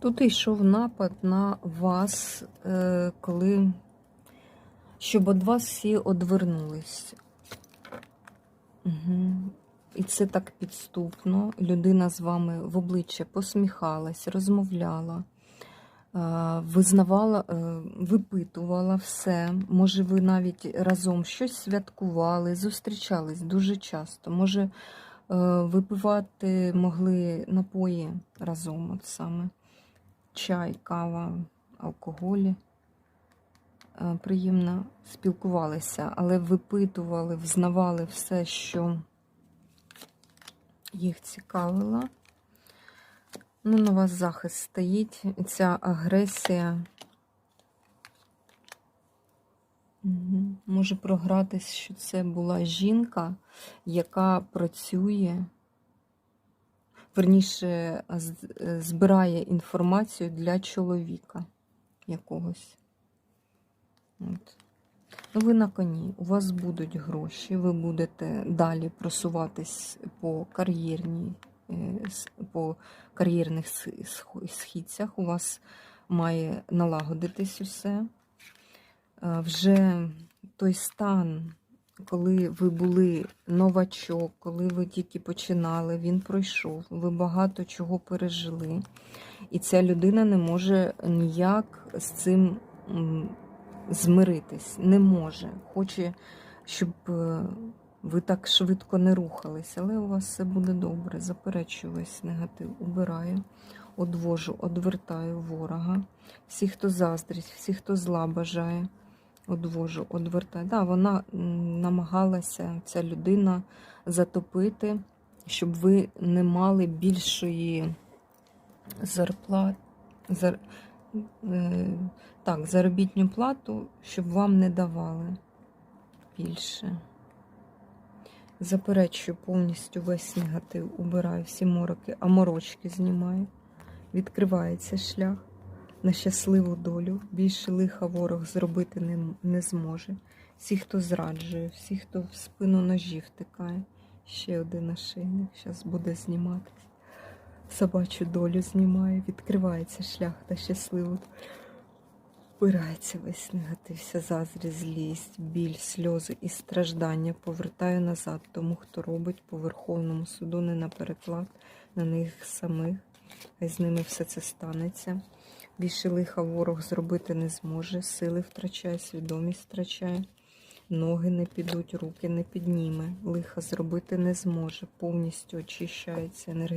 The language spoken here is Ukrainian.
Тут йшов напад на вас, е, коли щоб від вас всі одвернулись. Угу. І це так підступно. Людина з вами в обличчя посміхалась, розмовляла, е, визнавала, е, випитувала все. Може, ви навіть разом щось святкували, зустрічались дуже часто. Може, випивати могли напої разом, от саме чай, кава, алкоголі. Е, Приємно спілкувалися, але випитували, взнавали все, що їх цікавило. Ну, на вас захист стоїть, ця агресія може програтись, що це була жінка, яка працює, верніше, збирає інформацію для чоловіка якогось. От. Ну, ви на коні, у вас будуть гроші, ви будете далі просуватись по е, по кар'єрних східцях. У вас має налагодитись усе. Е, Вже той стан, коли ви були новачок, коли ви тільки починали, він пройшов, ви багато чого пережили. І ця людина не може ніяк з цим змиритись, не може. Хоче, щоб е, ви так швидко не рухались, але у вас все буде добре. Заперечую весь негатив, убираю, одвожу, одвертаю ворога. Всі, хто заздрить, всі, хто зла бажає, одвожу, одвертаю. Да, вона намагалася, ця людина, затопити, щоб ви не мали більшої зарплати. Зар... е, Так, заробітну плату, щоб вам не давали більше. Заперечую повністю весь негатив, убираю всі мороки, а морочки знімаю. Відкривається шлях на щасливу долю. Більше лиха ворог зробити не, не зможе. Всі, хто зраджує, всі, хто в спину ножі втикає. Ще один нашийник зараз буде зніматись. Собачу долю знімає, відкривається шлях на щасливу Вбирається весь негатив, вся заздрість, злість, біль, сльози і страждання повертаю назад тому, хто робить по Верховному суду не на переклад, на них самих. Хай з ними все це станеться. Більше лиха ворог зробити не зможе, сили втрачає, свідомість втрачає, ноги не підуть, руки не підніме, лиха зробити не зможе, повністю очищається енергетика.